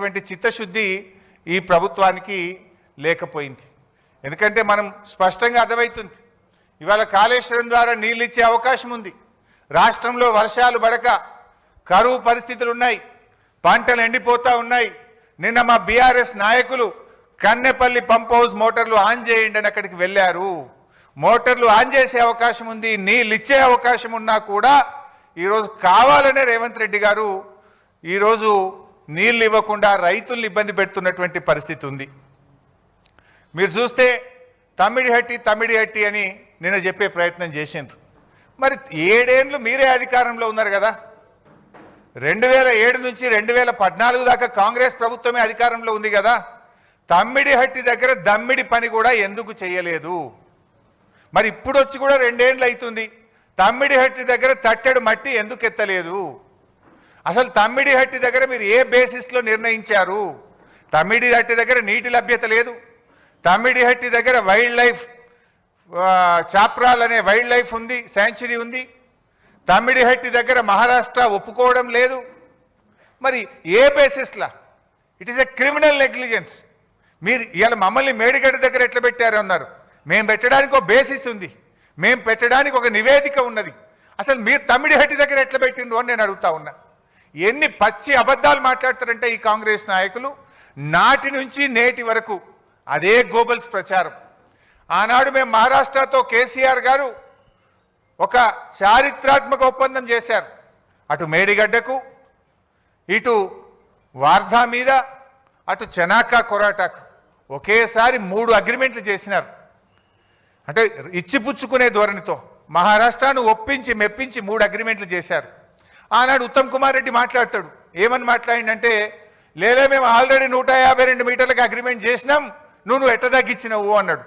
అటువంటి చిత్తశుద్ధి ఈ ప్రభుత్వానికి లేకపోయింది. ఎందుకంటే మనం స్పష్టంగా అర్థమవుతుంది. ఇవాళ కాళేశ్వరం ద్వారా నీళ్ళు ఇచ్చే అవకాశం ఉంది. రాష్ట్రంలో వర్షాలు పడక కరువు పరిస్థితులు ఉన్నాయి. పంటలు ఎండిపోతా ఉన్నాయి. నిన్న మా బీఆర్ఎస్ నాయకులు కన్నెపల్లి పంప్ హౌస్ మోటార్లు ఆన్ చేయండి అని అక్కడికి వెళ్ళారు. మోటార్లు ఆన్ చేసే అవకాశం ఉంది. నీళ్ళు ఇచ్చే అవకాశం ఉన్నా కూడా ఈరోజు కావాలనే రేవంత్ రెడ్డి గారు ఈరోజు నీళ్ళు ఇవ్వకుండా రైతుల్ని ఇబ్బంది పెడుతున్నటువంటి పరిస్థితి ఉంది. మీరు చూస్తే తమ్మిడిహట్టి తమ్మిడిహట్టి అని నిన్న చెప్పే ప్రయత్నం చేసిండ్రు. మరి ఏడేండ్లు మీరే అధికారంలో ఉన్నారు కదా? రెండు వేల ఏడు నుంచి రెండు వేల పద్నాలుగు దాకా కాంగ్రెస్ ప్రభుత్వమే అధికారంలో ఉంది కదా? తమ్మిడిహట్టి దగ్గర దమ్మిడి పని కూడా ఎందుకు చేయలేదు? మరి ఇప్పుడు వచ్చి కూడా రెండేండ్లు అవుతుంది. తమ్మిడిహట్టి దగ్గర తట్టెడు మట్టి ఎందుకు ఎత్తలేదు? అసలు తమ్మిడిహట్టి దగ్గర మీరు ఏ బేసిస్లో నిర్ణయించారు? తమ్మిడిహట్టి దగ్గర నీటి లభ్యత లేదు. తమ్మిడిహట్టి దగ్గర వైల్డ్ లైఫ్ చాప్రాల్ అనే వైల్డ్ లైఫ్ ఉంది. శాంచురీ ఉంది తమ్మిడిహట్టి దగ్గర మహారాష్ట్ర ఒప్పుకోవడం లేదు. మరి ఏ బేసిస్లా it is a criminal negligence మీరు ఇవాళ మమ్మల్ని మేడిగడ్డ దగ్గర ఎట్లా పెట్టారు అన్నారు? మేము పెట్టడానికి ఒక బేసిస్ ఉంది. మేము పెట్టడానికి ఒక నివేదిక ఉన్నది. అసలు మీరు తమ్మిడిహట్టి దగ్గర ఎట్లా పెట్టిండ్రు అని నేను అడుగుతా ఉన్నా. ఎన్ని పచ్చి అబద్ధాలు మాట్లాడతారంటే ఈ కాంగ్రెస్ నాయకులు? నాటి నుంచి నేటి వరకు అదే గోబల్స్ ప్రచారం. ఆనాడు మేము మహారాష్ట్రతో కేసీఆర్ గారు ఒక చారిత్రాత్మక ఒప్పందం చేశారు. అటు మేడిగడ్డకు ఇటు వార్ధా మీద అటు చెనాకా కొరాటాకు ఒకేసారి మూడు అగ్రిమెంట్లు చేసినారు. అంటే ఇచ్చిపుచ్చుకునే ధోరణితో మహారాష్ట్రను ఒప్పించి మెప్పించి మూడు అగ్రిమెంట్లు చేశారు. ఆనాడు ఉత్తమ్ కుమార్ రెడ్డి మాట్లాడతాడు. ఏమని మాట్లాడిందంటే లేదా మేము ఆల్రెడీ నూట యాభై రెండు మీటర్లకు అగ్రిమెంట్ చేసినాం. నువ్వు నువ్వు ఎట్ట తగ్గించినవు? అన్నాడు.